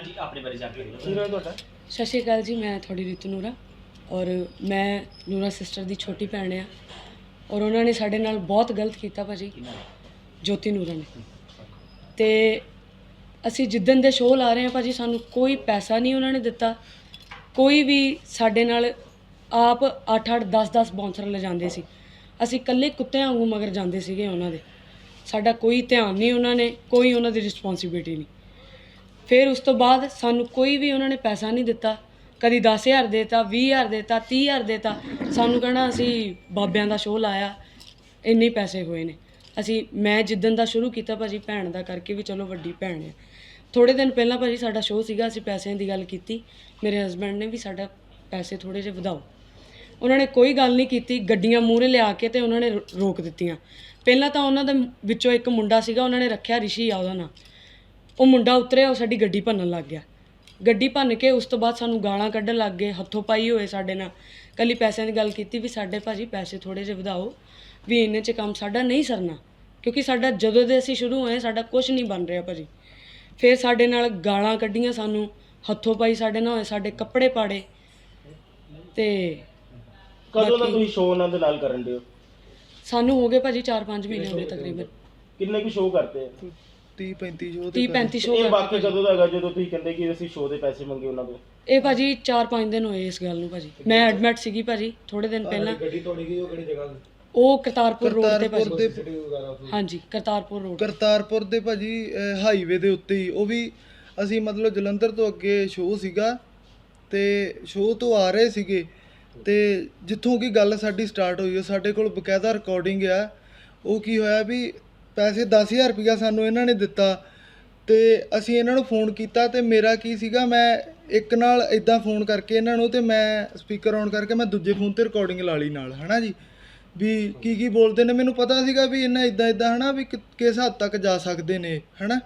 ਹਾਂਜੀ ਆਪਣੇ ਬਾਰੇ ਜਾਣਕਾਰੀ ਕੀ ਦਿਓ ਨਾਮ ਤੁਹਾਡਾ? ਸਤਿ ਸ਼੍ਰੀ ਅਕਾਲ ਜੀ ਮੈਂ ਤੁਹਾਡੀ ਰੀਤੂ ਨੂਰਾ ਔਰ ਮੈਂ ਨੂਰਾ ਸਿਸਟਰ ਦੀ ਛੋਟੀ ਭੈਣ ਆ ਔਰ ਉਹਨਾਂ ਨੇ ਸਾਡੇ ਨਾਲ ਬਹੁਤ ਗਲਤ ਕੀਤਾ ਭਾਜੀ ਕਿੰਨਾ ਜੋਤੀ ਨੂਰਾ ਨੇ। ਤੇ ਅਸੀਂ ਜਿੱਦਣ ਦੇ ਸ਼ੋਅ ਲਾ ਰਹੇ ਹਾਂ ਭਾਜੀ ਸਾਨੂੰ ਕੋਈ ਪੈਸਾ ਨਹੀਂ ਉਹਨਾਂ ਨੇ ਦਿੱਤਾ ਕੋਈ ਵੀ ਸਾਡੇ ਨਾਲ ਆਪ 8-8 10-10 ਬਾਉਂਸਰ ਲਿਜਾਂਦੇ ਸੀ। ਅਸੀਂ ਇਕੱਲੇ ਕੁੱਤਿਆਂ ਵਾਂਗੂ ਮਗਰ ਜਾਂਦੇ ਸੀਗੇ ਉਹਨਾਂ ਦੇ। ਸਾਡਾ ਕੋਈ ਧਿਆਨ ਨਹੀਂ ਉਹਨਾਂ ਨੇ ਕੋਈ ਉਹਨਾਂ ਦੀ ਰਿਸਪੌਂਸਿਬਿਲਟੀ ਨਹੀਂ। ਫਿਰ ਉਸ ਤੋਂ ਬਾਅਦ ਸਾਨੂੰ ਕੋਈ ਵੀ ਉਹਨਾਂ ਨੇ ਪੈਸਾ ਨਹੀਂ ਦਿੱਤਾ, ਕਦੀ 10000 ਦੇਤਾ 20000 ਦੇਤਾ 30000 ਦੇਤਾ, ਸਾਨੂੰ ਕਹਿਣਾ ਅਸੀਂ ਬਾਬਿਆਂ ਦਾ ਸ਼ੋਅ ਲਾਇਆ, ਇੰਨੇ ਪੈਸੇ ਹੋਏ ਨੇ। ਅਸੀਂ, ਮੈਂ ਜਿੱਦਣ ਦਾ ਸ਼ੁਰੂ ਕੀਤਾ ਭਾਜੀ ਭੈਣ ਦਾ ਕਰਕੇ ਵੀ ਚਲੋ ਵੱਡੀ ਭੈਣ ਹੈ ਥੋੜੇ ਦਿਨ ਪਹਿਲਾਂ ਭਾਜੀ ਸਾਡਾ ਸ਼ੋਅ ਸੀਗਾ, ਅਸੀਂ ਪੈਸਿਆਂ ਦੀ ਗੱਲ ਕੀਤੀ, ਮੇਰੇ ਹਸਬੰਡ ਨੇ ਵੀ ਸਾਡਾ ਪੈਸੇ ਥੋੜੇ ਜਿਹੇ ਵਧਾਓ। ਉਹਨਾਂ ਨੇ ਕੋਈ ਗੱਲ ਨਹੀਂ ਕੀਤੀ, ਗੱਡੀਆਂ ਮੂਹਰੇ ਲਿਆ ਕੇ ਤੇ ਉਹਨਾਂ ਨੇ ਰੋ- ਰੋਕ ਦਿੱਤੀਆਂ। ਪਹਿਲਾਂ ਤਾਂ ਉਹਨਾਂ ਦੇ ਵਿੱਚੋਂ ਇੱਕ ਮੁੰਡਾ ਸੀਗਾ, ਉਹਨਾਂ ਨੇ ਰੱਖਿਆ ਰਿਸ਼ੀ ਆ ਉਹਦਾ ਨਾਂ। ਉਹ ਮੁੰਡਾ ਉਤਰਿਆ ਉਹ ਸਾਡੀ ਗੱਡੀ ਭੰਨਣ ਲੱਗ ਗਿਆ। ਗੱਡੀ ਭੰਨ ਕੇ ਉਸ ਤੋਂ ਬਾਅਦ ਸਾਨੂੰ ਗਾਲਾਂ ਕੱਢਣ ਲੱਗ ਗਏ ਹੱਥੋਂ ਪਾਈ ਹੋਏ ਸਾਡੇ ਨਾਲ। ਕੱਲੀ ਪੈਸਿਆਂ ਦੀ ਗੱਲ ਕੀਤੀ ਵੀ ਸਾਡੇ ਭਾਜੀ ਪੈਸੇ ਥੋੜੇ ਜਿਹੇ ਵਧਾਓ ਵੀ ਇੰਨੇ 'ਚ ਕੰਮ ਸਾਡਾ ਨਹੀਂ ਸਰਨਾ। ਕਿਉਂਕਿ ਸਾਡਾ ਜਦੋਂ ਦੇ ਅਸੀਂ ਸ਼ੁਰੂ ਹੋਏ ਸਾਡਾ ਕੁਝ ਨਹੀਂ ਬਣ ਰਿਹਾ ਭਾਜੀ। ਫਿਰ ਸਾਡੇ ਨਾਲ ਗਾਲਾਂ ਕੱਢੀਆਂ ਸਾਨੂੰ ਹੱਥੋਂ ਪਾਈ ਸਾਡੇ ਨਾਲ ਹੋਏ ਸਾਡੇ ਕੱਪੜੇ ਪਾੜੇ ਤੇ ਕਦੋਂ ਦਾ ਬਾਕੀ- ਤੁਸੀਂ ਸ਼ੋਅ ਉਹਨਾਂ ਦੇ ਨਾਲ ਕਰਨ ਦੇ ਹੋ? ਸਾਨੂੰ ਹੋ ਗਏ ਭਾਜੀ 4-5 ਮਹੀਨੇ ਹੋ ਗਏ ਤਕਰੀਬਨ। ਕਿੰਨੇ ਕੁ ਸ਼ੋਅ ਕਰਦੇ ਆ? 30 35 ਸ਼ੋਅ 30 35 ਸ਼ੋਅ ਇਹ ਵਾਕਿਆ ਕਦੋਂ ਦਾ ਹੈਗਾ ਜਦੋਂ ਤੁਸੀਂ ਕਹਿੰਦੇ ਕਿ ਅਸੀਂ ਸ਼ੋਅ ਦੇ ਪੈਸੇ ਮੰਗੇ ਉਹਨਾਂ ਤੋਂ ਇਹ ਭਾਜੀ 4-5 ਦਿਨ ਹੋਏ ਇਸ ਗੱਲ ਨੂੰ ਭਾਜੀ। ਮੈਂ ਐਡਮਿਟ ਸੀਗੀ ਭਾਜੀ ਥੋੜੇ ਦਿਨ ਪਹਿਲਾਂ। ਗੱਡੀ ਤੋੜੀ ਗਈ ਉਹ ਕਿਹੜੀ ਜਗ੍ਹਾ ਤੇ ਉਹ ਕਰਤਾਰਪੁਰ ਰੋਡ ਤੇ ਕਰਤਾਰਪੁਰ ਭਾਜੀ। ਦੇ ਹਾਂਜੀ ਕਰਤਾਰਪੁਰ ਰੋਡ ਕਰਤਾਰਪੁਰ ਦੇ ਭਾਜੀ ਹਾਈਵੇ ਦੇ ਉੱਤੇ ਹੀ। ਉਹ ਵੀ ਅਸੀਂ ਮਤਲਬ ਜਲੰਧਰ ਤੋਂ ਅੱਗੇ ਸ਼ੋਅ ਸੀਗਾ ਤੇ ਸ਼ੋਅ ਤੋਂ ਆ ਰਹੇ ਸੀਗੇ। ਤੇ ਜਿੱਥੋਂ ਕੀ ਗੱਲ ਸਾਡੀ ਸਟਾਰਟ ਹੋਈ ਉਹ ਸਾਡੇ ਕੋਲ ਬਕਾਇਦਾ ਰਿਕਾਰਡਿੰਗ ਆ। ਉਹ ਕੀ ਹੋਇਆ ਵੀ ਪੈਸੇ 10000 ਰੁਪਇਆ ਸਾਨੂੰ ਇਹਨਾਂ ਨੇ ਦਿੱਤਾ ਤੇ ਅਸੀਂ ਇਹਨਾਂ ਨੂੰ ਫੋਨ ਕੀਤਾ ਤੇ ਮੇਰਾ ਕੀ ਸੀਗਾ, ਮੈਂ ਇੱਕ ਨਾਲ ਇਦਾਂ ਫੋਨ ਕਰਕੇ ਇਹਨਾਂ ਨੂੰ ਤੇ ਮੈਂ ਸਪੀਕਰ ਔਨ ਕਰਕੇ ਮੈਂ ਦੂਜੇ ਫੋਨ ਤੇ ਰਿਕਾਰਡਿੰਗ ਲਾ ਲਈ ਨਾਲ, ਹਨਾ ਜੀ? ਵੀ ਕੀ ਕੀ ਬੋਲਦੇ ਨੇ, ਮੈਨੂੰ ਪਤਾ ਸੀਗਾ ਵੀ ਇਹਨਾਂ ਇਦਾਂ ਇਦਾਂ ਹਨਾ, ਵੀ ਕਿ- ਕਿਸ ਹੱਦ ਤੱਕ ਜਾ ਸਕਦੇ ਨੇ, ਹਨਾ?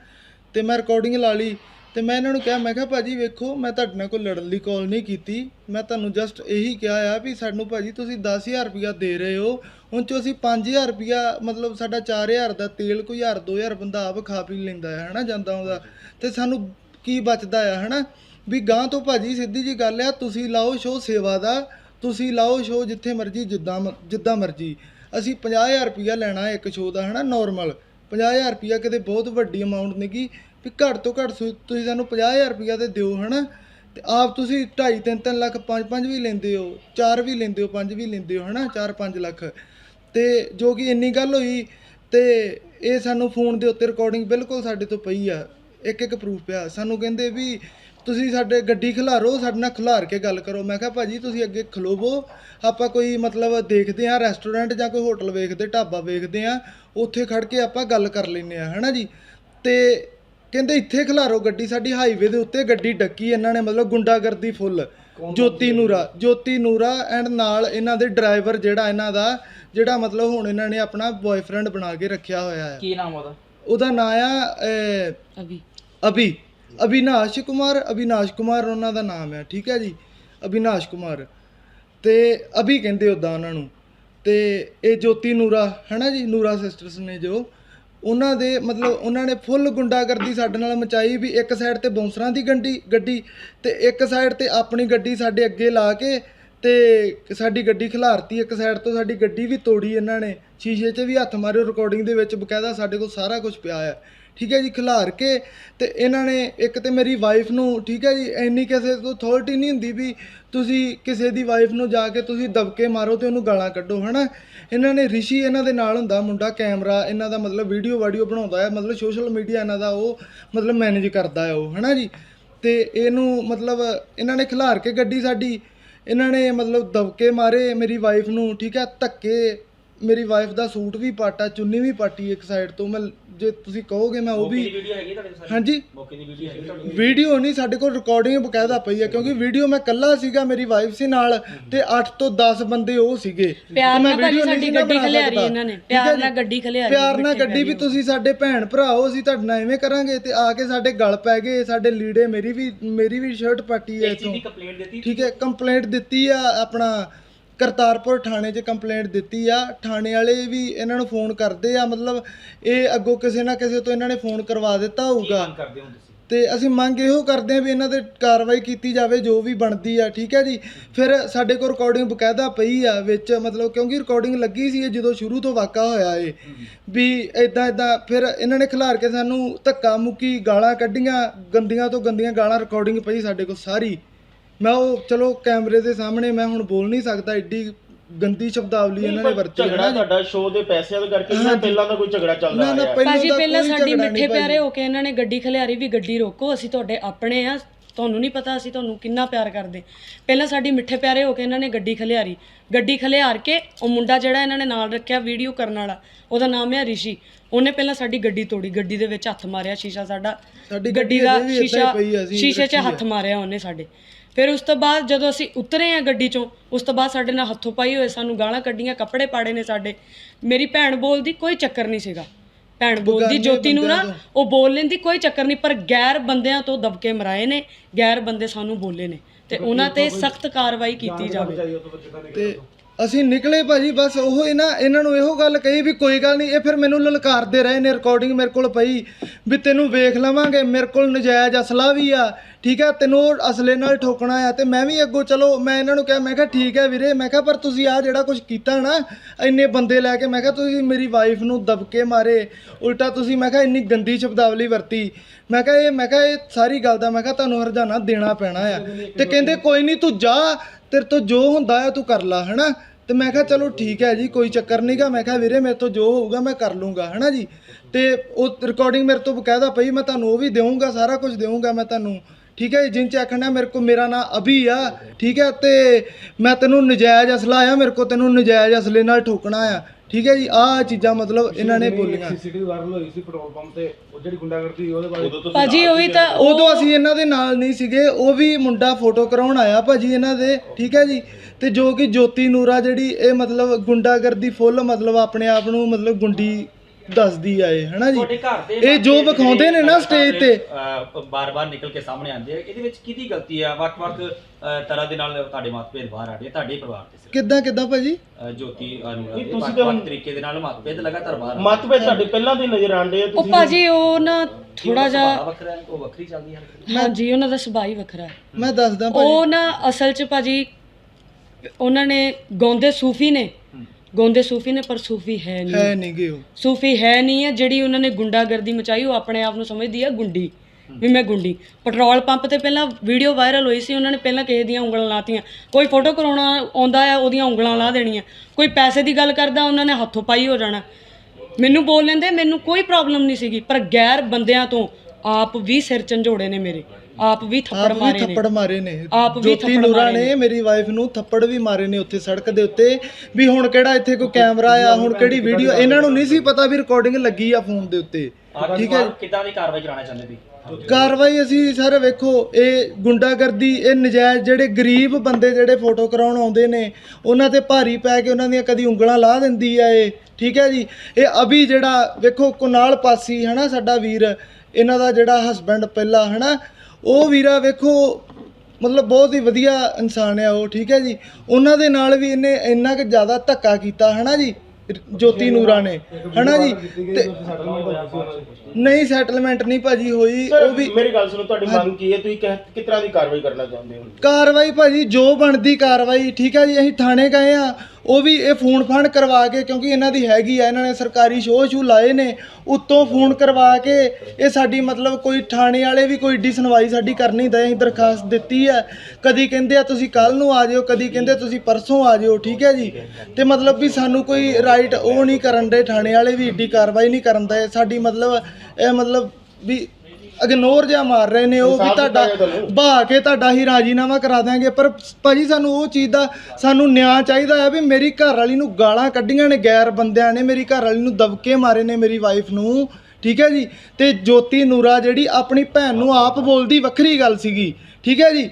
ਤੇ ਮੈਂ ਰਿਕਾਰਡਿੰਗ ਲਾ ਲਈ। ਤੇ ਮੈਂ ਇਹਨਾਂ ਨੂੰ ਕਿਹਾ, ਮੈਂ ਕਿਹਾ, ਭਾਜੀ ਵੇਖੋ, ਮੈਂ ਤੁਹਾਡੇ ਨਾਲ ਕੋਈ ਲੜਨ ਲਈ ਕਾਲ ਨਹੀਂ ਕੀਤੀ। ਮੈਂ ਤੁਹਾਨੂੰ ਜਸਟ ਇਹੀ ਕਿਹਾ ਆ ਵੀ ਸਾਨੂੰ ਭਾਜੀ ਤੁਸੀਂ 10000 ਰੁਪਇਆ ਦੇ ਰਹੇ ਹੋ। ਹੁਣ ਚੋਂ ਅਸੀਂ 5000 ਰੁਪਇਆ, ਮਤਲਬ ਸਾਡਾ 4000 ਦਾ ਤੇਲ, ਕੋਈ 1000 2000 ਬੰਦਾ ਆਪ ਖਾ ਪੀ ਲੈਂਦਾ ਹੈ, ਹਨਾ, ਜਾਂਦਾ ਆਉਂਦਾ ਤੇ ਸਾਨੂੰ ਕੀ ਬਚਦਾ ਆ, ਹਨਾ? ਵੀ ਗਾਂ ਤੋਂ ਭਾਜੀ ਸਿੱਧੀ ਜੀ ਗੱਲ ਆ, ਤੁਸੀਂ ਲਾਓ ਸ਼ੋਅ ਸੇਵਾ ਦਾ, ਤੁਸੀਂ ਲਾਓ ਸ਼ੋਅ ਜਿੱਥੇ ਮਰਜ਼ੀ, ਜਿੱਦਾਂ ਮ- ਜਿੱਦਾਂ ਮਰਜ਼ੀ। ਅਸੀਂ 50000 ਰੁਪਇਆ ਲੈਣਾ ਇੱਕ ਸ਼ੋਅ ਦਾ, ਹਨਾ ਨਾਰਮਲ 50000 ਰੁਪਇਆ ਕਿਤੇ ਬਹੁਤ ਵੱਡੀ ਅਮਾਉਂਟ ਨਹੀਂਗੀ ਵੀ ਘੱਟ ਤੋਂ ਘੱਟ ਸੁ- ਤੁਸੀਂ ਸਾਨੂੰ 50000 ਰੁਪਇਆ ਤੇ ਦਿਓ, ਹਨਾ? ਤੇ ਆਪ ਤੁਸੀਂ 2.5 3 3 ਲੱਖ 5 5 ਵੀ ਲੈਂਦੇ ਹੋ 4 ਵੀ ਲੈਂਦੇ ਹੋ 5 ਵੀ ਲੈਂਦੇ ਹੋ, ਹਨਾ? 4 5 ਲੱਖ। ਤੇ ਜੋ ਕਿ ਇੰਨੀ ਗੱਲ ਹੋਈ, ਤੇ ਇਹ ਸਾਨੂੰ ਫੋਨ ਦੇ ਉੱਤੇ ਰਿਕਾਰਡਿੰਗ ਬਿਲਕੁਲ ਸਾਡੇ ਤੋਂ ਪਈ ਆ। ਇੱਕ ਇੱਕ ਪ੍ਰੂਫ ਪਿਆ ਸਾਨੂੰ ਕਹਿੰਦੇ ਵੀ ਤੁਸੀਂ ਸਾਡੇ ਗੱਡੀ ਖਿਲਾਰੋ, ਸਾਡੇ ਨਾਲ ਖਿਲਾਰ ਕੇ ਗੱਲ ਕਰੋ। ਮੈਂ ਕਿਹਾ, ਭਾਜੀ, ਤੁਸੀਂ ਅੱਗੇ ਖਲੋਵੋ। ਆਪਾਂ ਕੋਈ ਮਤਲਬ ਦੇਖਦੇ ਆ ਰੈਸਟੋਰੈਂਟ ਜਾਂ ਕੋਈ ਹੋਟਲ ਵੇਖਦੇ, ਢਾਬਾ ਵੇਖਦੇ ਆ ਉੱਥੇ ਖੜ ਕੇ ਆਪਾਂ ਗੱਲ ਕਰ ਲੈਨੇ ਆ ਹਨਾ ਜੀ? ਤੇ ਕਹਿੰਦੇ ਇੱਥੇ ਖਿਲਾਰੋ ਗੱਡੀ ਸਾਡੀ ਹਾਈਵੇ ਦੇ ਉੱਤੇ ਗੱਡੀ ਡੱਕੀ ਇਹਨਾਂ ਨੇ ਮਤਲਬ ਗੁੰਡਾਗਰਦੀ ਫੁੱਲ। ਜੋਤੀ ਨੂਰਾ ਜੋਤੀ ਨੂਰਾ ਐਂਡ ਨਾਲ ਇਹਨਾਂ ਦੇ ਡਰਾਈਵਰ ਜਿਹੜਾ ਇਹਨਾਂ ਦਾ ਜਿਹੜਾ ਮਤਲਬ ਹੁਣ ਇਹਨਾਂ ਨੇ ਆਪਣਾ ਬॉयਫ੍ਰੈਂਡ ਬਣਾ ਕੇ ਰੱਖਿਆ ਹੋਇਆ ਹੈ। ਕੀ ਨਾਮ ਉਹਦਾ? ਉਹਦਾ ਨਾਂ ਆ ਅਹ, ਅਭੀ। ਅਭੀ। ਅਵਿਨਾਸ਼ ਕੁਮਾਰ ਅਵਿਨਾਸ਼ ਕੁਮਾਰ ਉਹਨਾਂ ਦਾ ਨਾਮ ਹੈ ਠੀਕ ਹੈ ਜੀ? ਅਵਿਨਾਸ਼ ਕੁਮਾਰ। ਤੇ ਅਭੀ ਕਹਿੰਦੇ ਉਦਾਂ ਉਹਨਾਂ ਨੂੰ। ਤੇ ਇਹ ਜੋਤੀ ਨੂਰਾ ਹੈਨਾ ਜੀ? ਨੂਰਾ ਸਿਸਟਰਸ ਨੇ ਜੋ। ਉਹਨਾਂ ਦੇ ਮਤਲਬ ਉਹਨਾਂ ਨੇ ਫੁੱਲ ਗੁੰਡਾਗਰਦੀ ਸਾਡੇ ਨਾਲ ਮਚਾਈ ਵੀ ਇੱਕ ਸਾਈਡ ਤੇ ਬੌਂਸਰਾਂ ਦੀ ਗੱਡੀ ਗੱਡੀ ਤੇ ਇੱਕ ਸਾਈਡ ਤੇ ਆਪਣੀ ਗੱਡੀ ਸਾਡੇ ਅੱਗੇ ਲਾ ਕੇ ਤੇ ਸਾਡੀ ਗੱਡੀ ਖਿਲਾਰਤੀ, ਇੱਕ ਸਾਈਡ ਤੋਂ ਸਾਡੀ ਗੱਡੀ ਵੀ ਤੋੜੀ ਇਹਨਾਂ ਨੇ। ਸ਼ੀਸ਼ੇ 'ਚ ਵੀ ਹੱਥ ਮਾਰਿਓ ਰਿਕਾਰਡਿੰਗ ਦੇ ਵਿੱਚ ਬਕਾਇਦਾ ਸਾਡੇ ਕੋਲ ਸਾਰਾ ਕੁਝ ਪਿਆ ਆ। ਠੀਕ ਹੈ ਜੀ, ਖਿਲਾਰ ਕੇ ਤੇ ਇਹਨਾਂ ਨੇ ਇੱਕ ਤੇ ਮੇਰੀ ਵਾਈਫ ਨੂੰ, ਠੀਕ ਹੈ ਜੀ, ਇੰਨੀ ਕਿਸੇ ਤੋਂ ਅਥਾਰਟੀ ਨਹੀਂ ਹੁੰਦੀ ਵੀ ਤੁਸੀਂ ਕਿਸੇ ਦੀ ਵਾਈਫ ਨੂੰ ਜਾ ਕੇ ਤੁਸੀਂ ਦਬਕੇ ਮਾਰੋ ਤੇ ਉਹਨੂੰ ਗਾਲਾਂ ਕੱਢੋ, ਹਨਾ? ਇਹਨਾਂ ਨੇ ਰਿਸ਼ੀ ਇਹਨਾਂ ਦੇ ਨਾਲ ਹੁੰਦਾ, ਮੁੰਡਾ ਕੈਮਰਾ, ਇਹਨਾਂ ਦਾ ਮਤਲਬ ਵੀਡੀਓ ਵਾਡੀਓ ਬਣਾਉਂਦਾ ਹੈ ਮਤਲਬ ਸੋਸ਼ਲ ਮੀਡੀਆ ਇਹਨਾਂ ਦਾ ਉਹ ਮਤਲਬ ਮੈਨੇਜ ਕਰਦਾ ਹੈ ਉਹ, ਹਨਾ ਜੀ? ਤੇ ਇਹਨੂੰ ਮਤਲਬ ਇਹਨਾਂ ਨੇ ਖਿਲਾਰ ਕੇ ਗੱਡੀ ਸਾਡੀ ਇਹਨਾਂ ਨੇ ਮਤਲਬ ਦਬਕੇ ਮਾਰੇ ਮੇਰੀ ਵਾਈਫ ਨੂੰ ਠੀਕ ਹੈ ਧੱਕੇ ਮੇਰੀ ਵਾਈਫ ਦਾ ਸੂਟ ਵੀ ਪਾਟਾ ਚੁੰਨੀ ਵੀ ਪਾਟੀ ਇੱਕ ਸਾਈਡ ਤੋਂ। ਮੈਂ ਜੇ ਤੁਸੀਂ ਕਹੋਗੇ ਮੈਂ ਉਹ ਵੀ ਵੀਡੀਓ ਹੈਗੀ ਤੁਹਾਡੇ ਕੋਲ ਹਾਂਜੀ। ਮੌਕੇ ਦੀ ਵੀਡੀਓ ਹੈਗੀ ਤੁਹਾਡੇ ਵੀਡੀਓ ਨਹੀਂ ਸਾਡੇ ਕੋਲ ਰਿਕਾਰਡਿੰਗ ਬਕਾਇਦਾ ਪਈ ਹੈ ਕਿਉਂਕਿ ਵੀਡੀਓ ਮੈਂ ਕੱਲਾ ਸੀਗਾ ਮੇਰੀ ਵਾਈਫ ਸੀ ਨਾਲ ਤੇ 8 ਤੋਂ 10 ਬੰਦੇ ਉਹ ਸੀਗੇ। ਪਿਆਰ ਤੇ ਮੈਂ ਨਾਲ ਭਾਜੀ ਸਾਡੀ ਗੱਡੀ ਖਲਿਆਰੀ। ਇਹਨਾਂ ਨੇ ਪਿਆਰ? ਨਾਲ ਗੱਡੀ ਖਲਿਆਰੀ ਪਿਆਰ ਨਾਲ ਗੱਡੀ ਵੀ ਤੁਸੀਂ ਸਾਡੇ ਭੈਣ ਭਰਾ ਹੋ ਅਸੀਂ ਤੁਹਾਡੇ ਨਾਲ ਐਵੇਂ ਕਰਾਂਗੇ ਤੇ ਆ ਕੇ ਸਾਡੇ ਗਲ ਪੈ ਗਏ ਸਾਡੇ ਲੀੜੇ ਮੇਰੀ ਵੀ ਮੇਰੀ ਵੀ ਸ਼ਰਟ ਪਾਟੀ ਹੈ ਇਥੋਂ। ਠੀਕ ਹੈ ਕੰਪਲੇਂਟ ਦਿੱਤੀ ਆ ਆਪਣਾ ਕਰਤਾਰਪੁਰ ਥਾਣੇ 'ਚ ਕੰਪਲੇਂਟ ਦਿੱਤੀ ਆ। ਥਾਣੇ ਵਾਲੇ ਵੀ ਇਹਨਾਂ ਨੂੰ ਫੋਨ ਕਰਦੇ ਆ ਮਤਲਬ ਇਹ ਅੱਗੋਂ ਕਿਸੇ ਨਾ ਕਿਸੇ ਤੋਂ ਇਹਨਾਂ ਨੇ ਫੋਨ ਕਰਵਾ ਦਿੱਤਾ ਹੋਊਗਾ। ਕਰਦੇ ਹੋ ਤੁਸੀਂ? ਤੇ ਅਸੀਂ ਮੰਗ ਇਹੋ ਕਰਦੇ ਹਾਂ ਵੀ ਇਹਨਾਂ ਤੇ ਕਾਰਵਾਈ ਕੀਤੀ ਜਾਵੇ ਜੋ ਵੀ ਬਣਦੀ ਆ ਠੀਕ ਹੈ ਜੀ? ਫਿਰ ਸਾਡੇ ਕੋਲ ਰਿਕਾਰਡਿੰਗ ਬਕਾਇਦਾ ਪਈ ਆ ਵਿੱਚ ਮਤਲਬ ਕਿਉਂਕਿ ਰਿਕਾਰਡਿੰਗ ਲੱਗੀ ਸੀ ਇਹ ਜਦੋਂ ਸ਼ੁਰੂ ਤੋਂ ਵਾਕਾ ਹੋਇਆ ਏ। ਵੀ ਇਦਾਂ ਇਦਾਂ ਫਿਰ ਇਹਨਾਂ ਨੇ ਖਿਲਾਰ ਕੇ ਸਾਨੂੰ ਧੱਕਾ ਮੁੱਕੀ ਗਾਲਾਂ ਕੱਢੀਆਂ ਗੰਦੀਆਂ ਤੋਂ ਗੰਦੀਆਂ ਗਾਲਾਂ ਰਿਕਾਰਡਿੰਗ ਪਈ ਸਾਡੇ ਕੋਲ ਸਾਰੀ। ਮੈਂ ਉਹ ਚਲੋ ਕੈਮਰੇ ਦੇ ਸਾਹਮਣੇ ਮੈਂ ਹੁਣ ਬੋਲ ਨਹੀਂ ਸਕਦਾ ਏਡੀ ਗੰਦੀ ਸ਼ਬਦਾਵਲੀ ਇਹਨਾਂ ਨੇ ਵਰਤੀ ਹੈ। ਝਗੜਾ ਨਾ ਜੀ। ਤੁਹਾਡਾ ਸ਼ੋਅ ਦੇ ਪੈਸਿਆਂ ਦੇ ਕਰਕੇ ਜਾਂ ਪਹਿਲਾਂ ਦਾ ਕੋਈ ਝਗੜਾ ਚੱਲਦਾ ਨਾ ਨਾ ਰਿਹਾ ਪਹਿਲਾਂ ਭਾਜੀ ਤਾਂ ਪਹਿਲਾਂ ਕੋਈ ਸਾਡੀ ਝਗੜਾ ਮਿੱਠੇ ਭਾਜੀ। ਪਿਆਰੇ ਹੋ ਕੇ ਇਹਨਾਂ ਨੇ ਗੱਡੀ ਖਲਿਆਰੀ ਵੀ ਗੱਡੀ ਰੋਕੋ ਅਸੀਂ ਤੁਹਾਡੇ ਆਪਣੇ ਆ ਤੁਹਾਨੂੰ ਨਹੀਂ ਪਤਾ ਅਸੀਂ ਤੁਹਾਨੂੰ ਕਿੰਨਾ ਪਿਆਰ ਕਰਦੇ। ਪਹਿਲਾਂ ਸਾਡੀ ਮਿੱਠੇ ਪਿਆਰੇ ਹੋ ਕੇ ਇਹਨਾਂ ਨੇ ਗੱਡੀ ਖਲਿਆਰੀ ਗੱਡੀ ਖਲਿਆਰ ਕੇ ਉਹ ਮੁੰਡਾ ਜਿਹੜਾ ਇਹਨਾਂ ਨੇ ਨਾਲ ਰੱਖਿਆ ਵੀਡੀਓ ਕਰਨ ਵਾਲਾ ਉਹਦਾ ਨਾਮ ਹੈ ਰਿਸ਼ੀ। ਉਹਨੇ ਪਹਿਲਾਂ ਸਾਡੀ ਗੱਡੀ ਤੋੜੀ ਗੱਡੀ ਦੇ ਵਿੱਚ ਹੱਥ ਮਾਰਿਆ ਸ਼ੀਸ਼ਾ ਸਾਡਾ। ਸਾਡੀ ਗੱਡੀ ਦਾ ਅਜੇ ਵੀ ਏਦਾਂ ਹੀ ਸ਼ੀਸ਼ਾ ਪਈ ਆ, ਅਸੀਂ ਸ਼ੀਸ਼ੇ 'ਚ ਰੱਖੀ ਆ। ਹੱਥ ਮਾਰਿਆ ਉਹਨੇ ਸਾਡੇ। ਫਿਰ ਉਸ ਤੋਂ ਬਾਅਦ ਜਦੋਂ ਅਸੀਂ ਉਤਰੇ ਆ ਗੱਡੀ 'ਚੋਂ ਉਸ ਤੋਂ ਬਾਅਦ ਸਾਡੇ ਨਾਲ ਹੱਥੋਂ ਪਾਈ ਹੋਏ ਸਾਨੂੰ ਗਾਲਾਂ ਕੱਢੀਆਂ ਕੱਪੜੇ ਪਾੜੇ ਨੇ ਸਾਡੇ। ਮੇਰੀ ਭੈਣ ਬੋਲਦੀ ਕੋਈ ਚੱਕਰ ਨਹੀਂ ਸੀਗਾ। ਭੈਣ ਬੋਲਦੀ ਜੋਤੀ ਨੂੰ ਨਾ ਉਹ ਬੋਲ ਲੈਂਦੀ ਕੋਈ ਚੱਕਰ ਨਹੀਂ। ਪਰ ਗੈਰ ਬੰਦਿਆਂ ਤੋਂ ਦਬਕੇ ਮਰਾਏ ਨੇ ਗੈਰ ਬੰਦੇ ਸਾਨੂੰ ਬੋਲੇ ਨੇ। ਤੇ ਉਹਨਾਂ ਤੇ ਸਖਤ ਕਾਰਵਾਈ ਕੀਤੀ ਜਾਵੇ। ਤੇ ਅਸੀਂ ਨਿਕਲੇ ਭਾਜੀ ਬਸ ਉਹ ਇਹਨਾਂ ਇਹਨਾਂ ਨੂੰ ਇਹੋ ਗੱਲ ਕਹੀ ਵੀ ਕੋਈ ਗੱਲ ਨਹੀਂ ਇਹ ਫਿਰ ਮੈਨੂੰ ਲਲਕਾਰਦੇ ਰਹੇ ਨੇ ਰਿਕਾਰਡਿੰਗ ਮੇਰੇ ਕੋਲ ਪਈ ਵੀ ਤੈਨੂੰ ਵੇਖ ਲਵਾਂਗੇ ਮੇਰੇ ਕੋਲ ਨਜਾਇਜ਼ ਅਸਲਾ ਵੀ ਆ। ਠੀਕ ਹੈ, ਤੈਨੂੰ ਅਸਲੇ ਨਾਲ ਠੋਕਣਾ ਆ ਤੇ ਮੈਂ ਵੀ ਅੱਗੋਂ ਚਲੋ, ਮੈਂ ਇਹਨਾਂ ਨੂੰ ਕਿਹਾ, ਮੈਂ ਕਿਹਾ, ਠੀਕ ਹੈ ਵੀਰੇ। ਮੈਂ ਕਿਹਾ, ਪਰ ਤੁਸੀਂ ਆ ਜਿਹੜਾ ਕੁਝ ਕੀਤਾ ਨਾ, ਇੰਨੇ ਬੰਦੇ ਲੈ ਕੇ, ਮੈਂ ਕਿਹਾ, ਤੁਸੀਂ ਮੇਰੀ ਵਾਈਫ ਨੂੰ ਦਬਕੇ ਮਾਰੇ, ਉਲਟਾ ਤੁਸੀਂ, ਮੈਂ ਕਿਹਾ, ਇੰਨੀ ਗੰਦੀ ਸ਼ਬਦਾਵਲੀ ਵਰਤੀ। ਮੈਂ ਕਿਹਾ, ਇਹ, ਮੈਂ ਕਿਹਾ, ਇਹ ਸਾਰੀ ਗੱਲ ਦਾ, ਮੈਂ ਕਿਹਾ, ਤੁਹਾਨੂੰ ਹਰਜਾਨਾ ਦੇਣਾ ਪੈਣਾ ਆ। ਤੇ ਕਹਿੰਦੇ, ਕੋਈ ਨਹੀਂ ਤੂੰ ਜਾ, ਤੇਰੇ ਤੋਂ ਜੋ ਹੁੰਦਾ ਆ ਤੂੰ ਕਰ ਲਾ, ਹਨਾ? ਤੇ ਮੈਂ ਕਿਹਾ, ਚਲੋ ਠੀਕ ਹੈ ਜੀ, ਕੋਈ ਚੱਕਰ ਨਹੀਂਗਾ ਮੈਂ ਕਿਹਾ, ਵੀਰੇ, ਮੇਰੇ ਤੋਂ ਜੋ ਹੋਊਗਾ ਮੈਂ ਕਰ ਲੂੰਗਾ, ਹਨਾ ਜੀ? ਤੇ ਉਹ ਰਿਕਾਰਡਿੰਗ ਮੇਰੇ ਤੋਂ ਬਕਾਇਦਾ ਪਈ, ਮੈਂ ਤੁਹਾਨੂੰ ਉਹ ਵੀ ਦੇਵਾਂਗਾ ਸਾਰਾ ਕੁਝ ਦੇਵਾਂਗਾ ਮੈਂ ਤੁਹਾਨੂੰ। ਠੀਕ ਹੈ ਜੀ ਜਿੰਨ ਚ ਆਖਣਾ ਮੇਰੇ ਕੋ ਮੇਰਾ ਨਾਂ ਅਭੀ ਆ ਠੀਕ ਹੈ ਤੇ ਮੈਂ ਤੈਨੂੰ ਨਜਾਇਜ਼ ਅਸਲਾ ਆ ਮੇਰੇ ਕੋ ਤੈਨੂੰ ਨਜਾਇਜ਼ ਅਸਲੇ ਨਾਲ ਠੋਕਣਾ ਆ ਠੀਕ ਹੈ ਜੀ ਆਹ ਚੀਜ਼ਾਂ ਮਤਲਬ ਇਹਨਾਂ ਨੇ ਬੋਲੀਆਂ। ਸੀਸੀਟੀਵੀ ਵਾਇਰਲ ਹੋਈ ਸੀ ਪੈਟਰੋਲ ਪੰਪ ਤੇ ਉਹ ਜਿਹੜੀ ਗੁੰਡਾਗਰਦੀ ਉਹਦੇ ਬਾਰੇ ਭਾਜੀ ਉਹੀ ਤਾਂ ਉਦੋਂ ਅਸੀਂ ਇਹਨਾਂ ਦੇ ਨਾਲ ਨਹੀਂ ਸੀਗੇ ਉਹ ਵੀ ਮੁੰਡਾ ਫੋਟੋ ਕਰਾਉਣ ਆਇਆ ਭਾਜੀ ਇਹਨਾਂ ਦੇ ਠੀਕ ਹੈ ਜੀ ਤੇ ਜੋ ਕਿ ਜੋਤੀ ਨੂਰਾ ਜਿਹੜੀ ਇਹ ਮਤਲਬ ਗੁੰਡਾਗਰਦੀ ਫੁੱਲ ਮਤਲਬ ਆਪਣੇ ਆਪ ਨੂੰ ਮਤਲਬ ਗੁੰਡੀ ਦੱਸਦੀ ਆਏ ਹਨਾ ਜੀ? ਤੁਹਾਡੇ ਘਰ ਦੇ ਇਹ ਜੋ ਵਿਖਾਉਂਦੇ ਨੇ ਨਾ ਸਟੇਜ ਤੇ। ਬਾਰ-ਬਾਰ ਨਿਕਲ ਕੇ ਸਾਹਮਣੇ ਆਉਂਦੇ ਆ ਇਹਦੇ ਵਿੱਚ ਕਿਹਦੀ ਗਲਤੀ ਆ? ਵੱਖ-ਵੱਖ ਅਹ, ਤਰ੍ਹਾਂ ਦੇ ਨਾਲ ਤੁਹਾਡੇ ਮਤਭੇਦ ਬਾਹਰ ਆ ਰਹੇ ਆ, ਤੁਹਾਡੇ ਪਰਿਵਾਰ ਦੇ ਸਿਰ ਕਿੱਦਾਂ ਕਿੱਦਾਂ ਭਾਜੀ? ਅਹ, ਜੋਤੀ ਦੇ ਤੁਸੀਂ ਤਾਂ ਵੱਖ-ਵੱਖ ਤਰੀਕੇ ਦੇ ਨਾਲ ਮਤਭੇਦ ਲਗਾਤਾਰ ਬਾਹਰ ਆ ਰਹੇ ਆ। ਮਤਭੇਦ ਤੁਹਾਡੇ ਪਹਿਲਾਂ ਦੇ ਨਜ਼ਰ ਆਉਂਦੇ ਆ ਉਹ ਤੁਸੀਂ ਭਾਜੀ ਉਹ ਨਾ ਥੋੜਾ ਜਿਹਾ ਸੁਭਾਅ ਵੱਖਰਾ ਹੈ ਉਹ ਵੱਖਰੀ ਚੱਲਦੀ ਹੈ ਹਾਂਜੀ ਉਹਨਾਂ ਦਾ ਸੁਭਾਅ ਹੀ ਵੱਖਰਾ ਹੈ। ਮੈਂ ਦੱਸਦਾ ਭਾਜੀ। ਉਹ ਨਾ ਅਸਲ 'ਚ ਭਾਜੀ ਉਹਨਾਂ ਨੇ ਗਾਉਂਦੇ ਸੂਫੀ ਨੇ। ਗਾਉਂਦੇ ਸੂਫੀ ਨੇ ਪਰ ਸੂਫੀ ਹੈ ਨਹੀਂ। ਹੈ ਨਹੀਂ ਉਹ। ਸੂਫੀ ਹੈ ਨਹੀਂ ਹੈ ਜਿਹੜੀ ਉਹਨਾਂ ਨੇ ਗੁੰਡਾਗਰਦੀ ਮਚਾਈ ਉਹ ਆਪਣੇ ਆਪ ਨੂੰ ਸਮਝਦੀ ਹੈ ਗੁੰਡੀ। ਵੀ ਮੈਂ ਗੁੰਡੀ। ਪੈਟਰੋਲ ਪੰਪ ਤੇ ਪਹਿਲਾਂ ਵੀਡੀਓ ਵਾਇਰਲ ਹੋਈ ਸੀ ਉਹਨਾਂ ਨੇ ਪਹਿਲਾਂ ਕਿਸੇ ਦੀਆਂ ਉਂਗਲਾਂ ਲਾਤੀਆਂ। ਕੋਈ ਫੋਟੋ ਕਰਾਉਣਾ ਆਉਂਦਾ ਆ ਉਹਦੀਆਂ ਉਂਗਲਾਂ ਲਾ ਦੇਣੀਆਂ। ਕੋਈ ਪੈਸੇ ਦੀ ਗੱਲ ਕਰਦਾ ਉਹਨਾਂ ਨੇ ਹੱਥੋਂ ਪਾਈ ਹੋ ਜਾਣਾ। ਮੈਨੂੰ ਬੋਲ ਲੈਂਦੇ ਮੈਨੂੰ ਕੋਈ ਪ੍ਰੋਬਲਮ ਨਹੀਂ ਸੀਗੀ ਪਰ ਗੈਰ ਬੰਦਿਆਂ ਤੋਂ ਆਪ ਵੀ ਸਿਰ ਝੰਜੋੜੇ ਨੇ ਮੇਰੇ। ਆਪ ਵੀ ਥੱਪੜ ਆਪ ਵੀ ਮਾਰੇ ਨੇ। ਥੱਪੜ ਮਾਰੇ ਨੇ। ਆਪ ਵੀ ਜੋਤੀ ਥੱਪੜ ਨੂਰਾ ਮਾਰੇ ਨੇ ਮੇਰੀ ਵਾਈਫ ਨੂੰ ਥੱਪੜ ਵੀ ਮਾਰੇ ਨੇ ਉੱਥੇ ਸੜਕ ਦੇ ਉੱਤੇ। ਵੀ ਹੁਣ ਕਿਹੜਾ ਇੱਥੇ ਕੋਈ ਕੈਮਰਾ ਆ ਹੁਣ ਕਿਹੜੀ ਵੀਡੀਓ ਇਹਨਾਂ ਨੂੰ ਨਹੀਂ ਸੀ ਪਤਾ ਵੀ ਰਿਕਾਰਡਿੰਗ ਲੱਗੀ ਆ ਫੋਨ ਦੇ ਉੱਤੇ। ਠੀਕ ਹੈ? ਕਿੱਦਾਂ ਦੀ ਕਾਰਵਾਈ ਕਰਾਉਣਾ ਚਾਹੁੰਦੇ ਵੀ? ਕਾਰਵਾਈ ਅਸੀਂ ਸਰ ਵੇਖੋ ਇਹ ਗੁੰਡਾਗਰਦੀ ਇਹ ਨਜਾਇਜ਼ ਜਿਹੜੇ ਗਰੀਬ ਬੰਦੇ ਜਿਹੜੇ ਫੋਟੋ ਕਰਾਉਣ ਆਉਂਦੇ ਨੇ ਉਹਨਾਂ ਤੇ ਭਾਰੀ ਪੈ ਕੇ ਉਹਨਾਂ ਦੀਆਂ ਕਦੀ ਉਂਗਲਾਂ ਲਾ ਦਿੰਦੀ ਆ ਇਹ। ਠੀਕ ਹੈ ਜੀ? ਇਹ ਅਭੀ ਜਿਹੜਾ ਵੇਖੋ ਕੁਨਾਲ ਪਾਸੀ ਹਨਾ ਸਾਡਾ ਵੀਰ ਇਹਨਾਂ ਦਾ ਜਿਹੜਾ ਹਸਬੰਡ ਪਹਿਲਾ ਹਨਾ ਉਹ ਵੀਰਾ ਵੇਖੋ ਮਤਲਬ ਬਹੁਤ ਹੀ ਵਧੀਆ ਇਨਸਾਨ ਆ ਉਹ ਠੀਕ ਹੈ ਜੀ। ਉਹਨਾਂ ਦੇ ਨਾਲ ਵੀ ਇਹਨੇ ਇੰਨਾ ਕੁ ਜ਼ਿਆਦਾ ਧੱਕਾ ਕੀਤਾ ਹਨਾ ਜੀ ਜੋਤੀ ਨੂਰਾ ਨੇ ਹਨਾ ਜੀ? ਤੇ ਨਹੀਂ ਸੈਟਲਮੈਂਟ ਨਹੀਂ ਭਾਜੀ ਹੋਈ ਉਹ ਵੀ ਮੇਰੀ ਗੱਲ ਸੁਣੋ ਤੁਹਾਡੀ ਮੰਗ ਕੀ ਹੈ? ਤੁਸੀਂ ਕਿਸ ਤਰ੍ਹਾਂ ਦੀ ਕਾਰਵਾਈ ਕਰਨਾ ਚਾਹੁੰਦੇ ਹੋ? ਕਾਰਵਾਈ ਭਾਜੀ ਜੋ ਬਣਦੀ ਕਾਰਵਾਈ ਠੀਕ ਹੈ ਜੀ ਅਸੀਂ ਥਾਣੇ ਗਏ ਆ ਉਹ ਵੀ ਇਹ ਫੋਨ ਫਾਨ ਕਰਵਾ ਕੇ, ਕਿਉਂਕਿ ਇਹਨਾਂ ਦੀ ਹੈਗੀ ਆ, ਇਹਨਾਂ ਨੇ ਸਰਕਾਰੀ ਸ਼ੋਅ ਸ਼ੂ ਲਾਏ ਨੇ, ਉੱਤੋਂ ਫੋਨ ਕਰਵਾ ਕੇ ਇਹ ਸਾਡੀ ਮਤਲਬ ਕੋਈ ਥਾਣੇ ਵਾਲੇ ਵੀ ਕੋਈ ਏਡੀ ਸੁਣਵਾਈ ਸਾਡੀ ਕਰਨੀ ਨਹੀਂ ਦਏ ਅਸੀਂ ਦਰਖਾਸਤ ਦਿੱਤੀ ਹੈ ਕਦੀ ਕਹਿੰਦੇ ਆ, ਤੁਸੀਂ ਕੱਲ ਨੂੰ ਆ ਜਿਓ, ਕਦੀ ਕਹਿੰਦੇ ਤੁਸੀਂ ਪਰਸੋਂ ਆ ਜਿਓ, ਠੀਕ ਹੈ ਜੀ? ਤੇ ਮਤਲਬ ਵੀ ਸਾਨੂੰ ਕੋਈ ਰਾਈਟ ਉਹ ਨਹੀਂ ਕਰਨ ਦੇ, ਥਾਣੇ ਵਾਲੇ ਵੀ ਏਡੀ ਕਾਰਵਾਈ ਨਹੀਂ ਕਰਨ ਦੇ। ਸਾਡੀ ਮਤਲਬ ਇਹ ਮਤਲਬ ਵੀ ਇਗਨੋਰ ਜਿਹਾ ਮਾਰ ਰਹੇ ਨੇ ਉਹ ਵੀ ਤੁਹਾਡਾ। ਬਹਾ ਕੇ ਤੁਹਾਡਾ ਹੀ ਰਾਜੀਨਾਮਾ ਕਰਾ ਦਾਂਗੇ ਪਰ ਭਾਜੀ ਸਾਨੂੰ ਉਹ ਚੀਜ਼ ਦਾ ਸਾਨੂੰ ਨਿਆਂ ਚਾਹੀਦਾ ਹੈ ਵੀ ਮੇਰੀ ਘਰ ਵਾਲੀ ਨੂੰ ਗਾਲਾਂ ਕੱਢੀਆਂ ਨੇ ਗੈਰ ਬੰਦਿਆਂ ਨੇ ਮੇਰੀ ਘਰ ਵਾਲੀ ਨੂੰ ਦਬਕੇ ਮਾਰੇ ਨੇ ਮੇਰੀ ਵਾਈਫ ਨੂੰ। ਠੀਕ ਹੈ ਜੀ? ਤੇ ਜੋਤੀ ਨੂਰਾ ਜਿਹੜੀ ਆਪਣੀ ਭੈਣ ਨੂੰ ਆਪ ਬੋਲਦੀ ਵੱਖਰੀ ਗੱਲ ਸੀਗੀ। ਠੀਕ ਹੈ ਜੀ?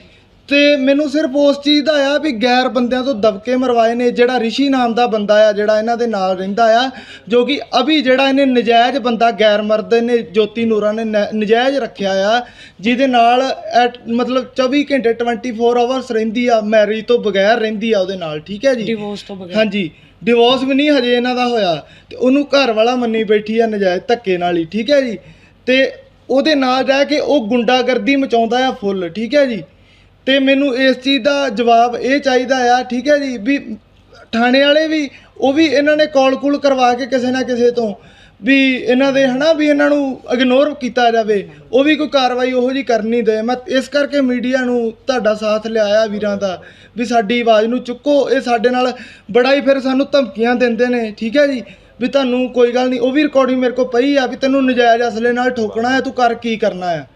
ਤੇ ਮੈਨੂੰ ਸਿਰਫ ਉਸ ਚੀਜ਼ ਦਾ ਆ ਵੀ ਗੈਰ ਬੰਦਿਆਂ ਤੋਂ ਦਬਕੇ ਮਰਵਾਏ ਨੇ ਜਿਹੜਾ ਰਿਸ਼ੀ ਨਾਮ ਦਾ ਬੰਦਾ ਆ ਜਿਹੜਾ ਇਹਨਾਂ ਦੇ ਨਾਲ ਰਹਿੰਦਾ ਆ ਜੋ ਕਿ ਅਭੀ ਜਿਹੜਾ ਇਹਨੇ ਨਜਾਇਜ਼ ਬੰਦਾ ਗੈਰ ਮਰਦ ਨੇ ਜੋਤੀ ਨੂਰਾ ਨੇ ਨ- ਨਜਾਇਜ਼ ਰੱਖਿਆ ਆ ਜਿਹਦੇ ਨਾਲ at ਮਤਲਬ 24 ਘੰਟੇ 24 ਆਵਰਸ ਰਹਿੰਦੀ ਆ ਮੈਰਿਜ ਤੋਂ ਬਗੈਰ ਰਹਿੰਦੀ ਆ ਉਹਦੇ ਨਾਲ ਠੀਕ ਹੈ ਜੀ? ਡਿਵੋਰਸ ਤੋਂ ਬਗੈਰ। ਹਾਂਜੀ ਡਿਵੋਰਸ ਵੀ ਨਹੀਂ ਹਜੇ ਇਹਨਾਂ ਦਾ ਹੋਇਆ ਤੇ ਉਹਨੂੰ ਘਰ ਵਾਲਾ ਮੰਨੀ ਬੈਠੀ ਆ ਨਜਾਇਜ਼ ਧੱਕੇ ਨਾਲ ਹੀ ਠੀਕ ਹੈ ਜੀ? ਤੇ ਉਹਦੇ ਨਾਲ ਰਹਿ ਕੇ ਉਹ ਗੁੰਡਾਗਰਦੀ ਮਚਾਉਂਦਾ ਆ ਫੁੱਲ ਠੀਕ ਹੈ ਜੀ? ਤੇ ਮੈਨੂੰ ਇਸ ਚੀਜ਼ ਦਾ ਜਵਾਬ ਇਹ ਚਾਹੀਦਾ ਆ, ਠੀਕ ਹੈ ਜੀ, ਵੀ ਥਾਣੇ ਵਾਲੇ ਵੀ, ਉਹ ਵੀ ਇਹਨਾਂ ਨੇ ਕਾਲ ਕੂਲ ਕਰਵਾ ਕੇ ਕਿਸੇ ਨਾ ਕਿਸੇ ਤੋਂ ਵੀ ਇਹਨਾਂ ਦੇ ਹਨਾ, ਵੀ ਇਹਨਾਂ ਨੂੰ ਇਗਨੋਰ ਕੀਤਾ ਜਾਵੇ, ਉਹ ਵੀ ਕੋਈ ਕਾਰਵਾਈ ਉਹੋ ਜੀ ਕਰਨੀ ਦੇ। ਮੈਂ ਇਸ ਕਰਕੇ ਮੀਡੀਆ ਨੂੰ ਤੁਹਾਡਾ ਸਾਥ ਲਿਆਇਆ ਵੀਰਾਂ ਦਾ, ਵੀ ਸਾਡੀ ਆਵਾਜ਼ ਨੂੰ ਚੁੱਕੋ, ਇਹ ਸਾਡੇ ਨਾਲ ਬੜਾ ਹੀ ਫਿਰ ਸਾਨੂੰ ਧਮਕੀਆਂ ਦਿੰਦੇ ਨੇ, ਠੀਕ ਹੈ ਜੀ, ਵੀ ਤੁਹਾਨੂੰ ਕੋਈ ਗੱਲ ਨਹੀਂ, ਉਹ ਵੀ ਰਿਕਾਰਡਿੰਗ ਮੇਰੇ ਕੋਲ ਪਈ ਆ, ਵੀ ਤੈਨੂੰ ਨਜਾਇਜ਼ ਅਸਲੇ ਨਾਲ ਠੋਕਣਾ ਹੈ, ਤੂੰ ਕਰ ਕੀ ਕਰਨਾ ਹੈ।